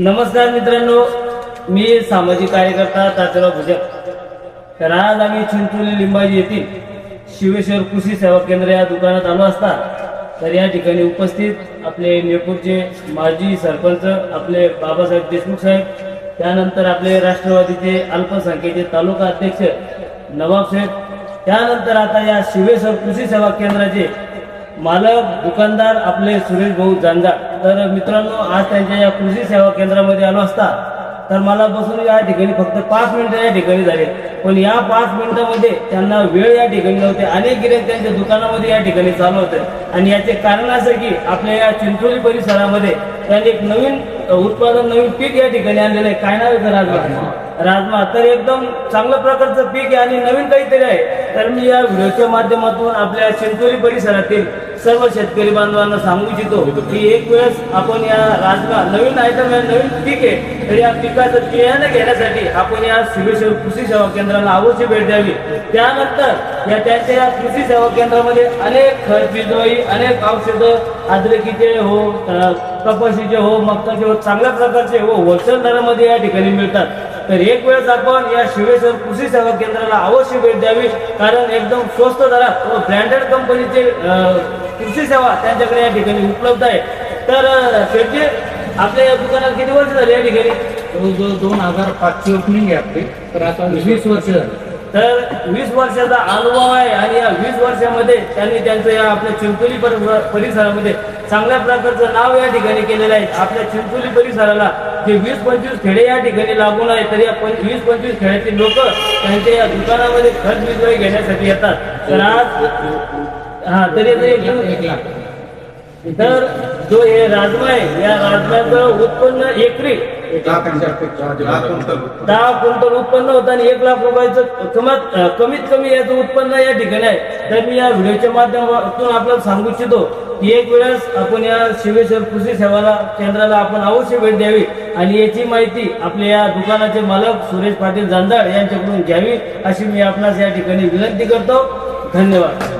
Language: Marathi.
नमस्कार मित्रांनो मी सामाजिक कार्यकर्ता तात्याराव भुजक तर आज आम्ही चिंचोली लिंबाजी येथील शिवेश्वर कृषी सेवा केंद्र या दुकानात आलो असता तर या ठिकाणी उपस्थित आपले नेपूरचे माजी सरपंच आपले बाबासाहेब देशमुख साहेब त्यानंतर आपले राष्ट्रवादीचे अल्पसंख्येचे तालुका अध्यक्ष नवाब शेख त्यानंतर आता या शिवेश्वर कृषी सेवा केंद्राचे मालक दुकानदार आपले सुरेश भाऊ जांजा तर मित्रांनो आज त्यांच्या या कृषी सेवा केंद्रामध्ये आलो असता तर मला बसून या ठिकाणी फक्त पाच मिनिटं या ठिकाणी झाले. पण या पाच मिनिटामध्ये त्यांना वेळ या ठिकाणी नव्हते. अनेक गिऱ्हाईक त्यांच्या दुकानामध्ये या ठिकाणी चालू होते. आणि याचे कारण असं की आपल्या या चिंचोली परिसरामध्ये त्यांनी एक नवीन उत्पादन नवीन पीक या ठिकाणी आणलेलं आहे. काय नाव का राजमा. राजमा. तर एकदम चांगल्या प्रकारचं पीक आहे आणि नवीन काहीतरी आहे. तर मी या व्हिडिओच्या माध्यमातून आपल्या चिंचोली परिसरातील सर्व शेतकरी बांधवांना सांगू इच्छितो की एक वेळेस आपण या राजला नवीन आयटम आहे नवीन पीक आहे तर या पिकाचं बियाणं घेण्यासाठी आपण या शिवेश्वर कृषी सेवा केंद्राला अवश्य भेट द्यावी. त्यानंतर या त्यांच्या या कृषी सेवा केंद्रामध्ये अनेक खत अनेक औषधं अद्रकीचे हो कपाशीचे हो मक्काचे हो चांगल्या प्रकारचे हो होलसेल दरामध्ये या ठिकाणी मिळतात. तर एक वेळेस आपण या शिवेश्वर कृषी सेवा केंद्राला अवश्य भेट द्यावी कारण एकदम स्वस्त दरात व ब्रँडेड कंपनीचे कृषी सेवा त्यांच्याकडे या ठिकाणी उपलब्ध आहे. तर अ, शेठजी आपल्या या दुकानात किती वर्ष झाली या ठिकाणी? जवळजवळ दोन हजार पाचशे ओपनिंग आहे आपली. तर आता वीस वर्ष झाली. तर वीस वर्षाचा अनुभव आहे आणि या वीस वर्षामध्ये त्यांनी त्यांचं या आपल्या चिंचोली पर- परिसरामध्ये चांगल्या प्रकारचं नाव या ठिकाणी केलेलं आहे. आपल्या चिंचोली परिसराला जे वीस पंचवीस खेडे या ठिकाणी लागून आहे तर या पं- वीस पंचवीस खेड्यातील लोक त्यांच्या या दुकानामध्ये खत बिजवाई घेण्यासाठी येतात. तर आज हा तरी तरी एक लाख. तर जो हे राजमा आहे या राजम्याचं उत्पन्न एकरी. दहा क्विंटल उत्पन्न होतं आणि एक लाख रुपयाचं कमात कमी याचं उत्पन्न या ठिकाणी आहे. तर मी या व्हिडिओच्या माध्यमातून आपल्याला सांगू इच्छितो की एक वेळेस आपण या शिवेश्वर कृषी सेवाला केंद्राला आपण अवश्य भेट द्यावी. आणि याची माहिती आपल्या या दुकानाचे मालक सुरेश पाटील जांदाळ यांच्याकडून घ्यावी अशी मी आपणास या ठिकाणी विनंती करतो. धन्यवाद.